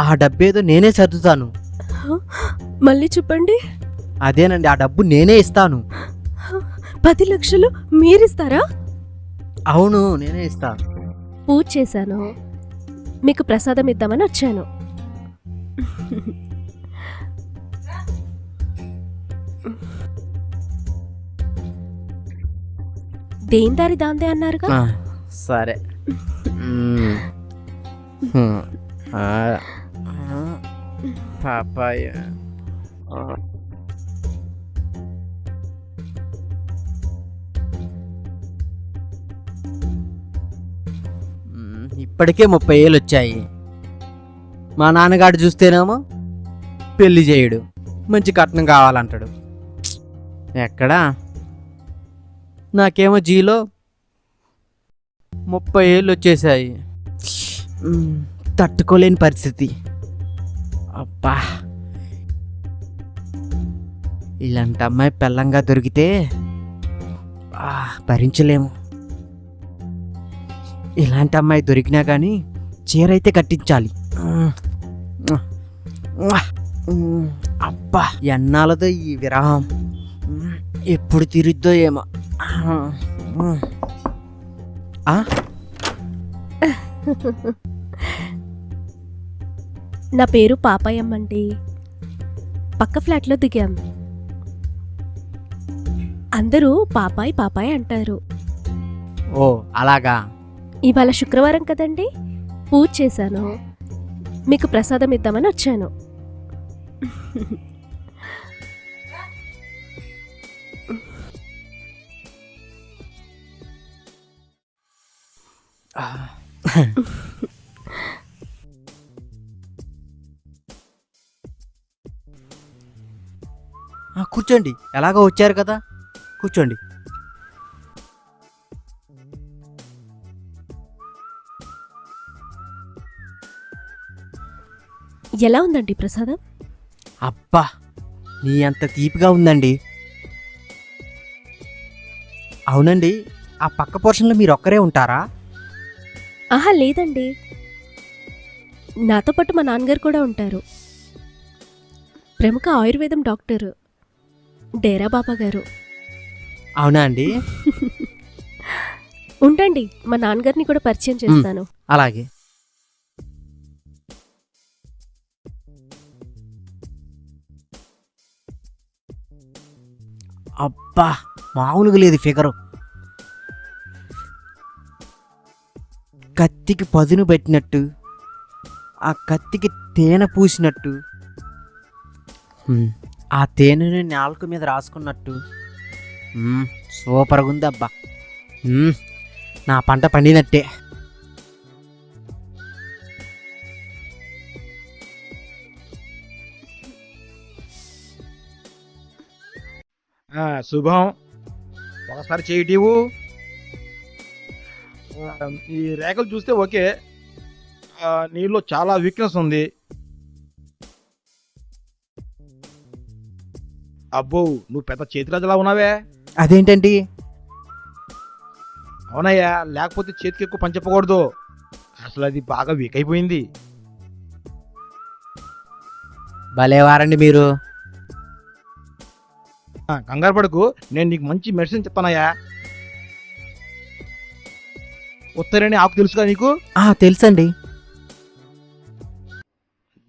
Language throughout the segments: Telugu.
ఆ డబ్బేదో నేనే సర్దుతాను. మళ్ళీ చెప్పండి అదేనండి ఆ డబ్బు నేనే ఇస్తాను. పది లక్షలు మీరిస్తారా? అవును నేనే ఇస్తాను పూజ చేశాను. మీకు ప్రసాదం ఇద్దామని వచ్చాను. దేని దారి దాందే అన్నారుగా? సరే. పాపాయ ఆ. మ్మ్, ఇప్పటికే ముప్పై ఏళ్ళు వచ్చాయి. మా నాన్నగాడు చూస్తేనేమో పెళ్ళి చేయడు. మంచి కట్నం కావాలంటాడు. ఎక్కడా? నాకేమో జీలో ముప్పై ఏళ్ళు వచ్చేసాయి. మ్మ్, తట్టుకోలేని పరిస్థితి. అబ్బా. ఇలాంటి అమ్మాయి పెళ్ళంగా దొరికితే భరించలేము. ఇలాంటి అమ్మాయి దొరికినా కానీ చీరైతే కట్టించాలి. అబ్బా ఎన్నాలదో ఈ విరహం. ఎప్పుడు తిరిద్దో ఏమో. ఆ? నా పేరు పాపాయమ్మ అండి. పక్క ఫ్లాట్లో దిగాం. అందరూ పాపాయ్ పాపాయ్ అంటారు. ఓ అలాగా? ఇవాళ శుక్రవారం కదండి? పూజ చేశాను. మీకు ప్రసాదం ఇద్దామని వచ్చాను. కూర్చోండి. ఎలాగో వచ్చారు కదా. కూర్చోండి. ఎలా ఉందండి ప్రసాదం? అబ్బా నీ అంత తీపిగా ఉందండి. అవునండి ఆ పక్క పోర్షన్లో మీరు ఒక్కరే ఉంటారా? ఆహా లేదండి. నాతో పాటు మా నాన్నగారు కూడా ఉంటారు. ప్రముఖ ఆయుర్వేదం డాక్టర్. డేరా బాబా గారు. అవునా అండి? ఉండండి మా నాన్నగారిని కూడా పరిచయం చేస్తాను. అలాగే. అబ్బా మామూలుగా లేదు ఫిగరు. కత్తికి పదును పెట్టినట్టు ఆ కత్తికి తేనె పూసినట్టు. ఆ తేనెని నాలుక మీద రాసుకున్నట్టు. సూపర్గా ఉంది అబ్బా నా పంట పండినట్టే. శుభం. ఒకసారి చేయటివు. ఈ రేఖలు చూస్తే ఓకే. నీళ్ళు నీలో చాలా వీక్నెస్ ఉంది. అబ్బో నువ్వు పెద్ద చేతిరాజులా ఉన్నావే. అదేంటండి? అవునయ్యా లేకపోతే చేతికి ఎక్కువ పని చెప్పకూడదు. అసలు అది బాగా వీక్ అయిపోయింది. భలేవారండి మీరు. ఆ, కంగారు పడకు నేను నీకు మంచి మెడిసిన్ చెప్తానయ్యా. ఉత్తరేణి ఆకు తెలుసుగా నీకు? ఆ తెలుసండి.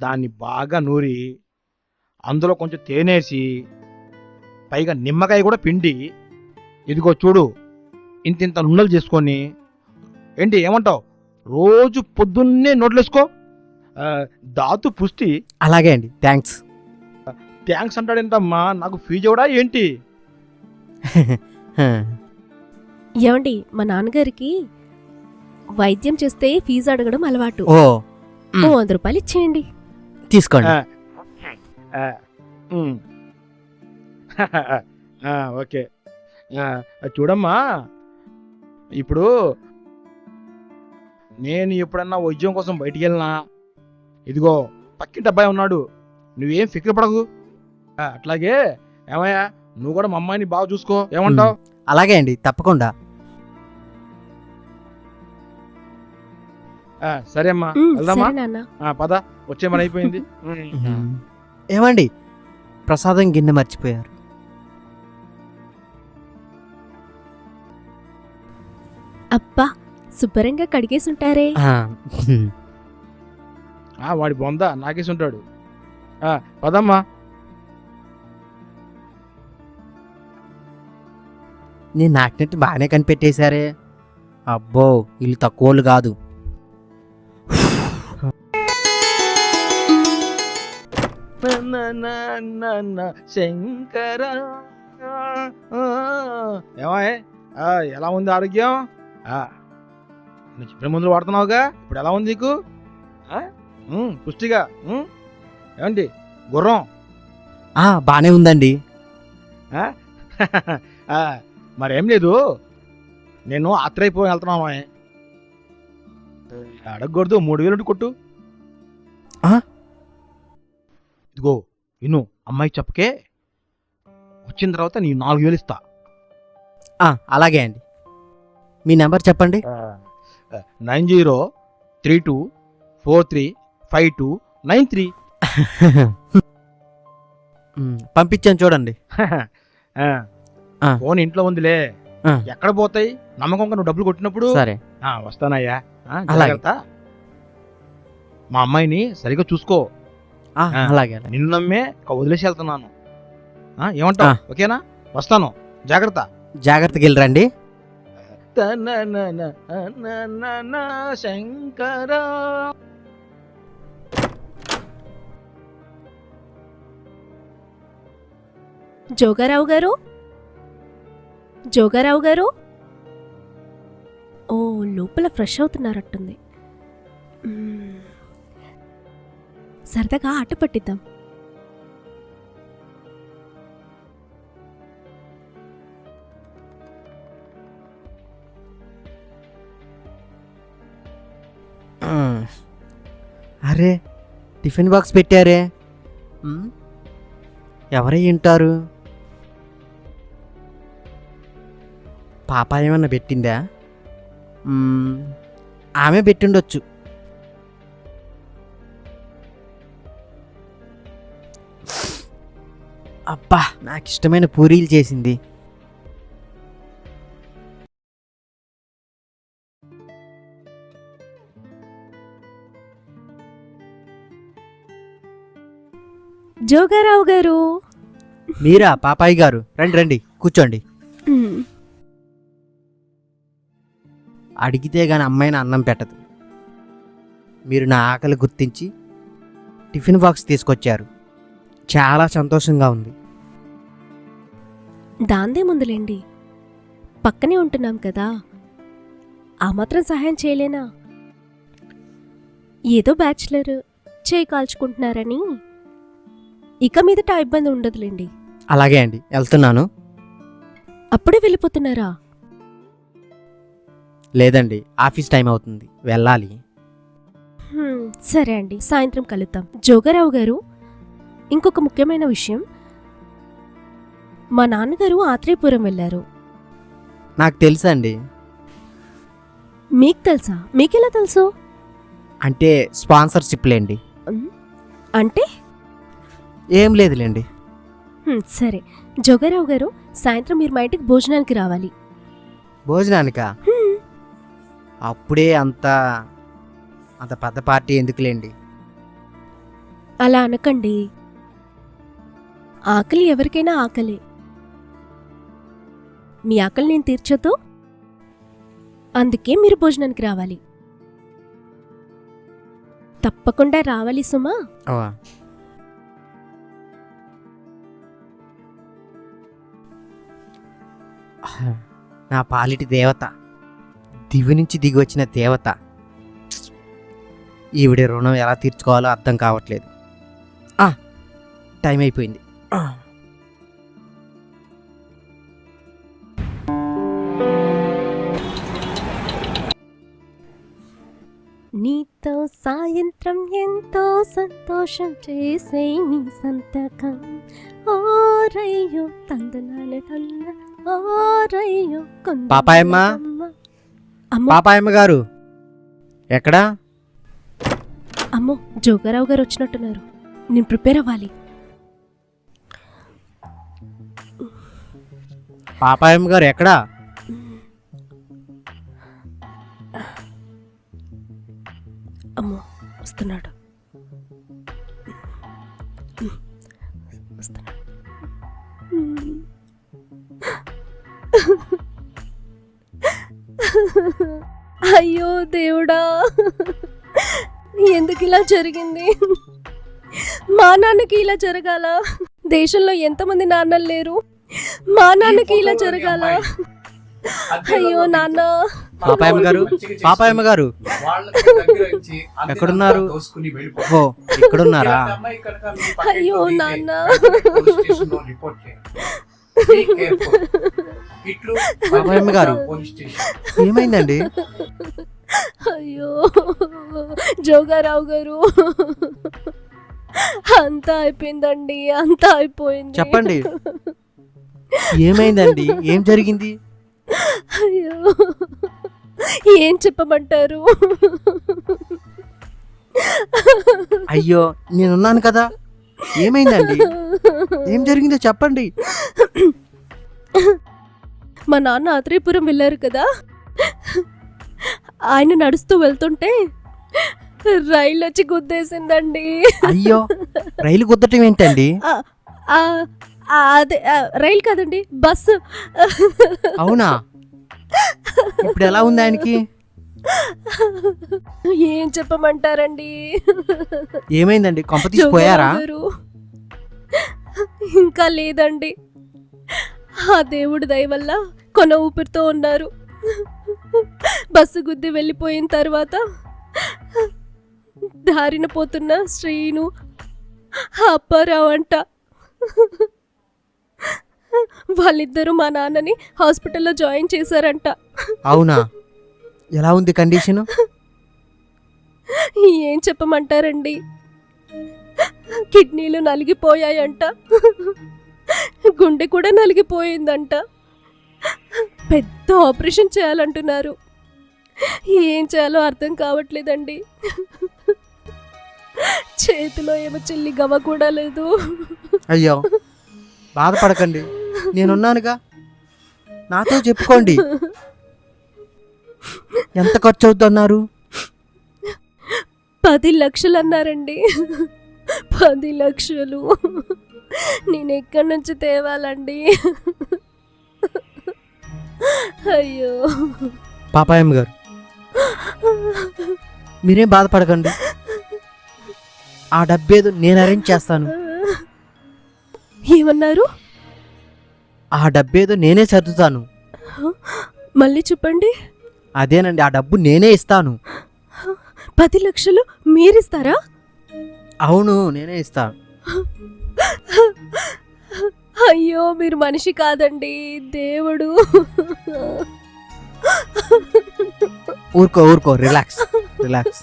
దాన్ని బాగా నూరి అందులో కొంచెం తేనేసి పైగా నిమ్మకాయ కూడా పిండి. ఇదిగో చూడు ఇంత ఇంత నున్నలు చేసుకొని ఏంటి ఏమంటావు? రోజు పొద్దున్నే నోట్లేసుకో. ఆ, దాతు పుష్టి. అలాగే అండి థ్యాంక్స్. థ్యాంక్స్ అంటాడేంటమ్మా నాకు ఫీజు కూడా ఏంటి? ఏమండి మా నాన్నగారికి వైద్యం చేస్తే ఫీజు అడగడం అలవాటు. ఓ వంద రూపాయలు ఇచ్చేయండి. తీసుకోండి. ఓకే. చూడమ్మా. ఇప్పుడు నేను ఎప్పుడన్నా వైద్యం కోసం బయటికి వెళ్ళినా ఇదిగో పక్కింటి అబ్బాయి ఉన్నాడు నువ్వేం ఫిక్ర్ పడకు. అట్లాగే ఏమయ్యా నువ్వు కూడా మా అమ్మాయిని బాగా చూసుకో ఏమంటావు? అలాగే అండి తప్పకుండా. ఆ, సరే అమ్మా వెళ్దామా? పద వచ్చే మన అయిపోయింది. ఏమండి ప్రసాదం గిన్నె మర్చిపోయారు. అబ్బా శుభ్రంగా కడిగేసి ఉంటారే ఆ, ఆ, వాడి బొంద నాకేసి ఉంటాడు ఆ, పదమ్మా. నేను నాకినట్టు బాగానే కనిపెట్టేశారే. అబ్బో వీళ్ళు తక్కువలు కాదు. శంకర. ఏమాయ్ ఎలా ఉంది ఆరోగ్యం? నువ్వు చెప్పిన మందులు వాడుతున్నావుగా? ఇప్పుడు ఎలా ఉంది నీకు? పుష్టిగా. ఏమండి? గుర్రం. ఆ, బాగానే ఉందండి. ఆ, మరేం లేదు. నేను ఆత్రైపోయి వెళ్తున్నాను అడగకూడదు మూడు వేలు కొట్టు. ఆ? ఇదిగో ఇను అమ్మాయి చెప్పకే. వచ్చిన తర్వాత నీ నాలుగు వేలు ఇస్తా. ఆ, అలాగే అండి. మీ నెంబర్ చెప్పండి. Nine zero three two four three five two nine three. పంపించాను చూడండి. ఫోన్ ఇంట్లో ఉందిలే. ఎక్కడ పోతాయి? నమ్మకంగా నువ్వు డబ్బులు కొట్టినప్పుడు? సరే. వస్తానయ్యా. జాగ్రత్త. మా అమ్మాయిని సరిగ్గా చూసుకో. అలాగే. నిన్ను నమ్మే వదిలేసి వెళ్తున్నాను. ఏమంటావు? ఆ. ఓకేనా? వస్తాను. జాగ్రత్త. జాగ్రత్తగా వెళ్ళరండి శంకర. జోగారావు గారు? జోగారావు గారు? ఓ లోపల ఫ్రెష్ అవుతున్నారట్టుంది. సరదాగా ఆట పట్టిద్దాం. అరే టిఫిన్ బాక్స్ పెట్టారే. ఎవరై ఉంటారు పాప ఏమన్నా పెట్టిందా? ఆమె పెట్టిండొచ్చు. అబ్బా నాకు ఇష్టమైన పూరీలు చేసింది. జోగారావు గారు. మీరా పాపాయి గారు. రండి రండి కూర్చోండి. అడిగితే గాని అమ్మాయిని అన్నం పెట్టదు. మీరు నా ఆకలి గుర్తించి టిఫిన్ బాక్స్ తీసుకొచ్చారు. చాలా సంతోషంగా ఉంది. దాందే ముందులేండి. పక్కనే ఉంటున్నాం కదా. ఆ మాత్రం సహాయం చేయలేనా? ఏదో బ్యాచులర్ చేయి కాల్చుకుంటున్నారని. ఇక మీదట ఆ ఇబ్బంది ఉండదులేండి. అలాగే అండి వెళ్తున్నాను. అప్పుడే వెళ్ళిపోతున్నారా? లేదండి ఆఫీస్ టైం అవుతుంది వెళ్ళాలి. హ్మ్, సరే అండి సాయంత్రం కలుద్దాం. జోగారావు గారు ఇంకొక ముఖ్యమైన విషయం. మా నాన్నగారు ఆత్రేయపురం వెళ్ళారు. నాకు తెలుసండి. మీకు తెలుసా? మీకెలా తెలుసు? అంటే స్పాన్సర్షిప్లేండి. అంటే? ఏం లేదులేండి. హ్మ్, సరే. జోగారావు గారు సాయంత్రం మీరు మా ఇంటికి భోజనానికి రావాలి. భోజనానికా? హ్మ్, అప్పుడే అంత అంత పెద్ద పార్టీ ఎందుకులేండి? అలా అనకండి. ఆకలి ఎవరికైనా ఆకలే. మీ ఆకలి నేను తీర్చొద్దు. అందుకే మీరు భోజనానికి రావాలి. తప్పకుండా రావాలి సుమా. ఓ, నా పాలిటి దేవత దివి నుంచి దిగి వచ్చిన దేవత. ఈవిడ రుణం ఎలా తీర్చుకోవాలో అర్థం కావట్లేదు. ఆ, టైం అయిపోయింది. నీతో సాయంత్రం ఎంతో సంతోషం చేసే నీ సంతకం. ఓ రయ్యో తందనాలే తంద పాపాయమ్మ? అమ్మ. పాపాయమ్మ గారు. ఎక్కడా? అమ్మో జోగారావు గారు వచ్చినట్టున్నారు. నేను ప్రిపేర్ అవ్వాలి. పాపాయమ్మ గారు ఎక్కడా? అమ్మో వస్తున్నాడు. అయ్యో దేవుడా. ఎందుకు ఇలా జరిగింది? మా నాన్నకి ఇలా జరగాల? దేశంలో ఎంతమంది నాన్నలు లేరు? మా నాన్నకి ఇలా జరగాల? అయ్యో నాన్న. పాపాయమ్మ గారు పాపాయమ్మ గారు. ఎక్కడున్నారు? ఓ ఇక్కడున్నారా? అయ్యో, నాన్న. గారు. ఏమైందండి? అయ్యో జోగారావు గారు. అంతా అయిపోయిందండి అంతా అయిపోయింది. చెప్పండి. ఏమైందండి? ఏం జరిగింది? అయ్యో ఏం చెప్పమంటారు? అయ్యో నేనున్నాను కదా. ఏమైందండి? ఏం జరిగిందో చెప్పండి. మా నాన్న ఆత్రేయపురం వెళ్ళారు కదా. ఆయన నడుస్తూ వెళ్తుంటే రైలు వచ్చి గుద్దేసిందండి. అయ్యో రైలు గుద్దటం ఏంటండి? అదే రైలు కాదండి బస్సు. అవునా? ఇప్పుడు ఎలా ఉంది ఆయనకి? ఏం చెప్పమంటారండి? ఏమైందండి? కొంప తీసిపోయారా? ఇంకా లేదండి. ఆ దేవుడి దయ వల్ల కొన ఊపిరితో ఉన్నారు. బస్సు గుద్ది వెళ్ళిపోయిన తర్వాత దారిన పోతున్న శ్రీను అప్పారావు అంట. వాళ్ళిద్దరూ మా నాన్నని హాస్పిటల్లో జాయిన్ చేశారంట. అవునా? ఎలా ఉంది కండిషన్? ఏం చెప్పమంటారండి? కిడ్నీలు నలిగిపోయాయంట. గుండె కూడా నలిగిపోయిందంట. పెద్ద ఆపరేషన్ చేయాలంటున్నారు. ఏం చేయాలో అర్థం కావట్లేదండి. చేతిలో ఏమో చిల్లి గవ కూడా లేదు. అయ్యో బాధపడకండి. నేనున్నానుగా. నాతో చెప్పుకోండి. ఎంత ఖర్చు అవుతున్నారు పది లక్షలు అన్నారండి పది లక్షలు. నేను ఎక్కడి నుంచి తేవాలండి? అయ్యో. పాపాయమ్మ గారు మీరేం బాధపడకండి. ఆ డబ్బేదో నేను అరేంజ్ చేస్తాను. ఏమన్నారు? ఆ డబ్బేదో నేనే సర్దుతాను. మళ్ళీ చెప్పండి. అదేనండి ఆ డబ్బు నేనే ఇస్తాను. పది లక్షలు మీరిస్తారా? అవును నేనే ఇస్తాను అయ్యో మీరు మనిషి కాదండి దేవుడు. ఊరుకో ఊరుకో రిలాక్స్ రిలాక్స్.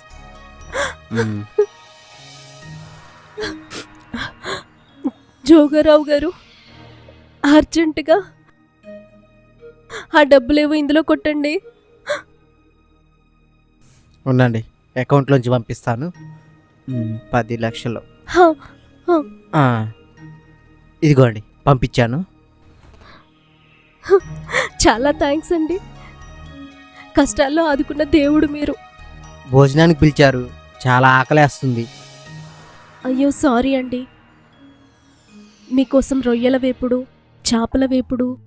జోగారావు గారు అర్జెంటుగా. ఆ డబ్బులేవో ఇందులో కొట్టండి. ఉండండి అకౌంట్లోంచి పంపిస్తాను. పది లక్షలు. హా, ఆ, ఇదిగోండి పంపించాను. చాలా థ్యాంక్స్ అండి. కష్టాల్లో ఆదుకున్న దేవుడు మీరు. భోజనానికి పిలిచారు చాలా ఆకలేస్తుంది. అయ్యో సారీ అండి. మీకోసం రొయ్యల వేపుడు చేపల వేపుడు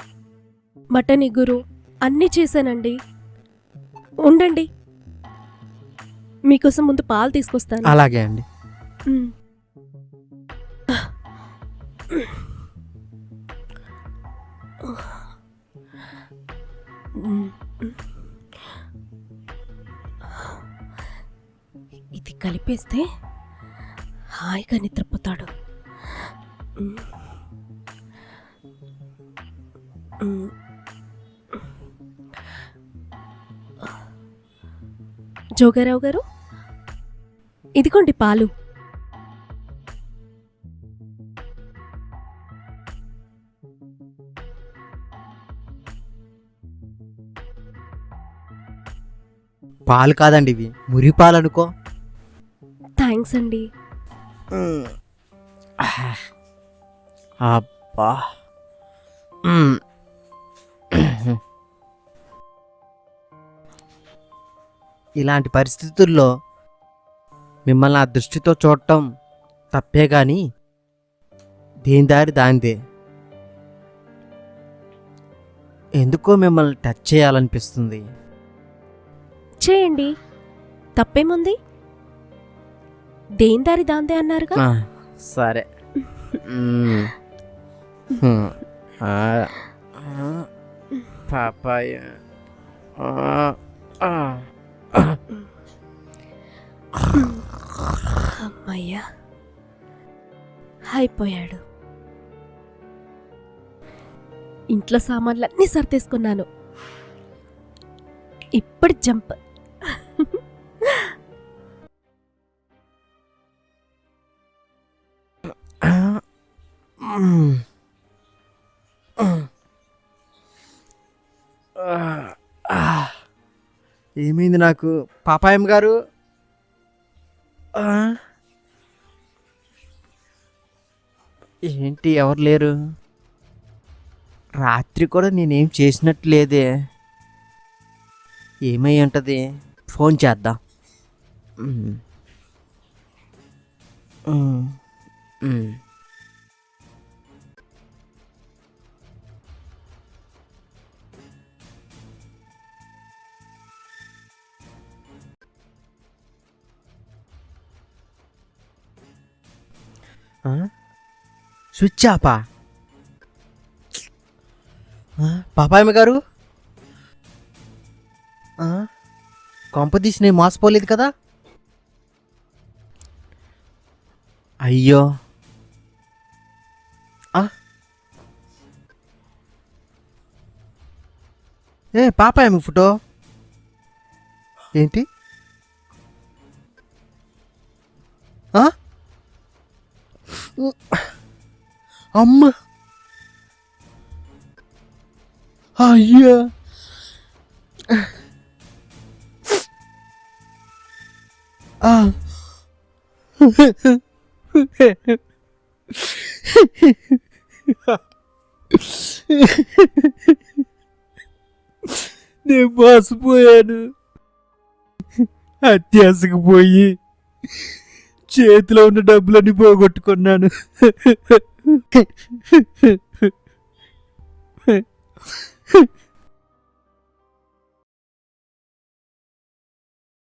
మటన్ ఇగురు అన్నీ చేశానండి. ఉండండి. మీకోసం ముందు పాలు తీసుకొస్తాను. అలాగే అండి. ఇది కలిపేస్తే హాయిగా నిద్రపోతాడు. జోగారావు గారు? ఇదిగోండి పాలు. పాలు కాదండి ఇవి. మురి పాలు అనుకో. థ్యాంక్స్ అండి. అబ్బా. ఇలాంటి పరిస్థితుల్లో మిమ్మల్ని ఆ దృష్టితో చూడటం తప్పే కానీ దేని దారి దానిదే. ఎందుకో మిమ్మల్ని టచ్ చేయాలనిపిస్తుంది. చేయండి. తప్పేముంది? దేని దారి దాందే అన్నారుగా? ఆ, సరే. మ్మ్. హ్మ్. ఆ, ఆ, పాపాయ. ఆ, ఆ. అమ్మయ్యా. అయిపోయాడు. ఇంట్లో సామాన్లు అన్నీ సర్దేసుకున్నాను. ఇప్పుడు జంప్. ఏమైంది నాకు? పాపాయం గారు? ఏంటి ఎవరు లేరు? రాత్రి కూడా నేనేం చేసినట్టు లేదే ఏమై ఉంటుంది? ఫోన్ చేద్దాం. Huh? స్విచ్ ఆపా. పాపాయమ్మ గారు? కాంపిటీషన్ కొంపదీసి నేను మోసపోలేదు కదా? అయ్యో. ఏ పాపాయమ్మ ఫోటో. ఏంటి? ఆ? అమ్మ. అయ్యా. ఆ. నేను మోసపోయాను అత్యాసకు పోయి చేతిలో ఉన్న డబ్బులన్నీ పోగొట్టుకున్నాను. Heh